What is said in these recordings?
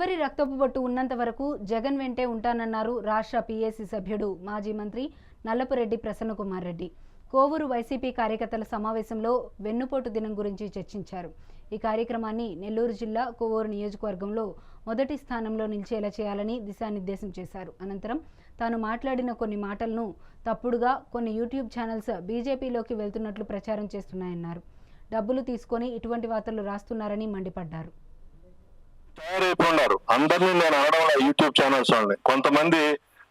చివరి రక్తపు బొట్టు ఉన్నంత వరకు జగన్ వెంటే ఉంటానన్నారు రాష్ట్ర పీఏసీ సభ్యుడు మాజీ మంత్రి నల్లపురెడ్డి ప్రసన్నకుమార్ రెడ్డి. కోవూరు వైసీపీ కార్యకర్తల సమావేశంలో వెన్నుపోటు దినం గురించి చర్చించారు. ఈ కార్యక్రమాన్ని నెల్లూరు జిల్లా కోవూరు నియోజకవర్గంలో మొదటి స్థానంలో నిలిచేలా చేయాలని దిశానిర్దేశం చేశారు. అనంతరం తాను మాట్లాడిన కొన్ని మాటలను తప్పుడుగా కొన్ని యూట్యూబ్ ఛానల్స్ బీజేపీలోకి వెళ్తున్నట్లు ప్రచారం చేస్తున్నాయన్నారు. డబ్బులు తీసుకొని ఇటువంటి వార్తలు రాస్తున్నారని మండిపడ్డారు. తయారైపోయినారు. అందరినీ నేను అనడంలో యూట్యూబ్ ఛానల్స్ వాళ్ళని. కొంతమంది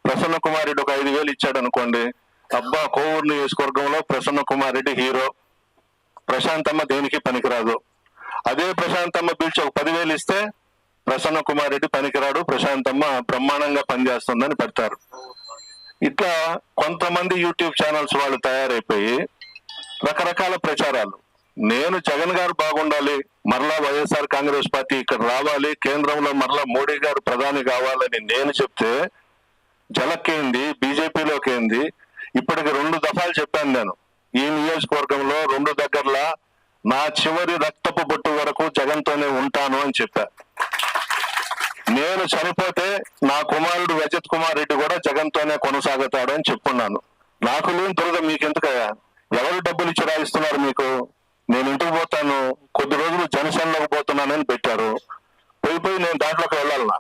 ప్రసన్న కుమార్ రెడ్డి ఒక ఐదు వేలు ఇచ్చాడు అనుకోండి. అబ్బా కోవూరు నియోజకవర్గంలో ప్రసన్న కుమార్ రెడ్డి హీరో. ప్రశాంతమ్మ దేనికి పనికిరాదు? అదే ప్రశాంతమ్మ పిలిచి ఒక పదివేలు ఇస్తే ప్రసన్న కుమార్ రెడ్డి పనికిరాడు ప్రశాంతమ్మ బ్రహ్మాండంగా పనిచేస్తుందని పెడతారు. ఇట్లా కొంతమంది యూట్యూబ్ ఛానల్స్ వాళ్ళు తయారైపోయి రకరకాల ప్రచారాలు. నేను జగన్ గారు బాగుండాలి మరలా వైఎస్ఆర్ కాంగ్రెస్ పార్టీ ఇక్కడ రావాలి కేంద్రంలో మరలా మోడీ గారు ప్రధాని కావాలని నేను చెప్తే జలక్కేంది బీజేపీలోకి ఏంది? ఇప్పటికి రెండు దఫాలు చెప్పాను నేను. ఈ నియోజకవర్గంలో రెండు దగ్గరలా నా చివరి రక్తపు బొట్టు వరకు జగన్తోనే ఉంటాను అని చెప్పా. నేను చనిపోతే నా కుమారుడు రజత్ కుమార్ రెడ్డి కూడా జగన్తోనే కొనసాగుతాడు అని చెప్పున్నాను. నాకు లేని దురద మీకెందుకయ్యా? ఎవరు డబ్బులు ఇచ్చి రాయిస్తున్నారు మీకు? నేను ఇంటికి పోతాను కొద్ది రోజులు జనసేనలోకి పోతున్నానని పెట్టారు. పోయి పోయి నేను దాంట్లోకి వెళ్ళాలన్నా.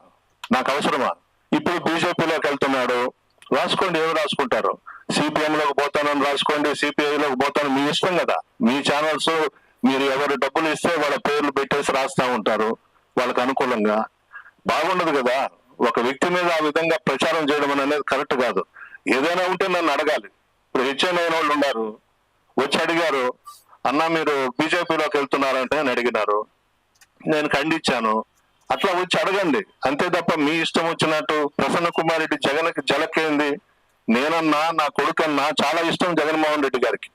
నాకు అవసరమా? ఇప్పుడు బీజేపీలోకి వెళ్తున్నాడు. రాసుకోండి ఏమి రాసుకుంటారు? సిపిఎంలోకి పోతానని రాసుకోండి సిపిఐలోకి పోతాను. మీ ఇష్టం కదా. మీ ఛానల్స్ మీరు ఎవరు డబ్బులు ఇస్తే వాళ్ళ పేర్లు పెట్టేసి రాస్తా ఉంటారు. వాళ్ళకి అనుకూలంగా. బాగుండదు కదా. ఒక వ్యక్తి మీద ఆ విధంగా ప్రచారం చేయడం అనేది కరెక్ట్ కాదు. ఏదైనా ఉంటే నన్ను అడగాలి. ఇప్పుడు హెచ్ఎన్ అయిన వాళ్ళు ఉన్నారు. వచ్చి అడిగారు అన్న మీరు బీజేపీలోకి వెళ్తున్నారంటే అని అడిగినారు. నేను ఖండించాను. అట్లా వచ్చి అడగండి. అంతే తప్ప మీ ఇష్టం వచ్చినట్టు ప్రసన్న కుమార్ రెడ్డి జగన్కి జలకేంది? నేనన్నా నా కొడుకన్నా చాలా ఇష్టం జగన్మోహన్ రెడ్డి గారికి.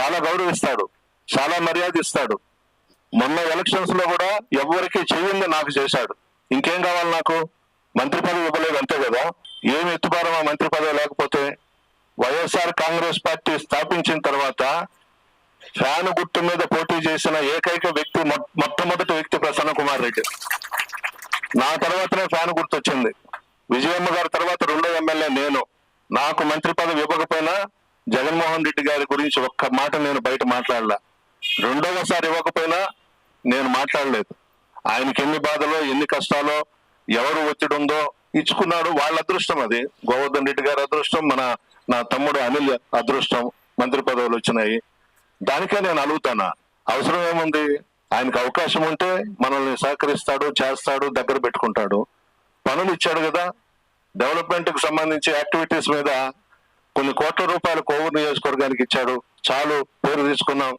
చాలా గౌరవిస్తాడు. చాలా మర్యాద ఇస్తాడు. మొన్న ఎలక్షన్స్లో కూడా ఎవరికి చెయ్యింది నాకు చేశాడు. ఇంకేం కావాలి నాకు? మంత్రి పదవి ఇవ్వలేదు అంతే కదా? ఏమి ఎత్తుపారం ఆ మంత్రి పదవి లేకపోతే? వైఎస్ఆర్ కాంగ్రెస్ పార్టీ స్థాపించిన తర్వాత ఫ్యాన్ గుర్తు మీద పోటీ చేసిన ఏకైక వ్యక్తి మొట్టమొదటి వ్యక్తి ప్రసన్న కుమార్ రెడ్డి. నా తర్వాతనే ఫ్యాన్ గుర్తు వచ్చింది విజయమ్మ గారి తర్వాత రెండో ఎమ్మెల్యే నేను. నాకు మంత్రి పదవి ఇవ్వకపోయినా జగన్మోహన్ రెడ్డి గారి గురించి ఒక్క మాట నేను బయట మాట్లాడలా. రెండవసారి ఇవ్వకపోయినా నేను మాట్లాడలేదు. ఆయనకి ఎన్ని బాధలో ఎన్ని కష్టాలో ఎవరు ఒత్తిడి ఉందో ఇచ్చుకున్నాడు వాళ్ళ అదృష్టం అది. గోవర్ధన్ రెడ్డి గారి అదృష్టం మన నా తమ్ముడు అనిల్ అదృష్టం మంత్రి పదవులు వచ్చినాయి. దానికే నేను అడుగుతానా అవసరం ఏముంది? ఆయనకు అవకాశం ఉంటే మనల్ని సహకరిస్తాడు చేస్తాడు దగ్గర పెట్టుకుంటాడు. పనులు ఇచ్చాడు కదా. డెవలప్మెంట్కు సంబంధించి యాక్టివిటీస్ మీద కొన్ని కోట్ల రూపాయలు కోవూరు నియోజకవర్గానికి ఇచ్చాడు. చాలు పేరు తీసుకున్నాం.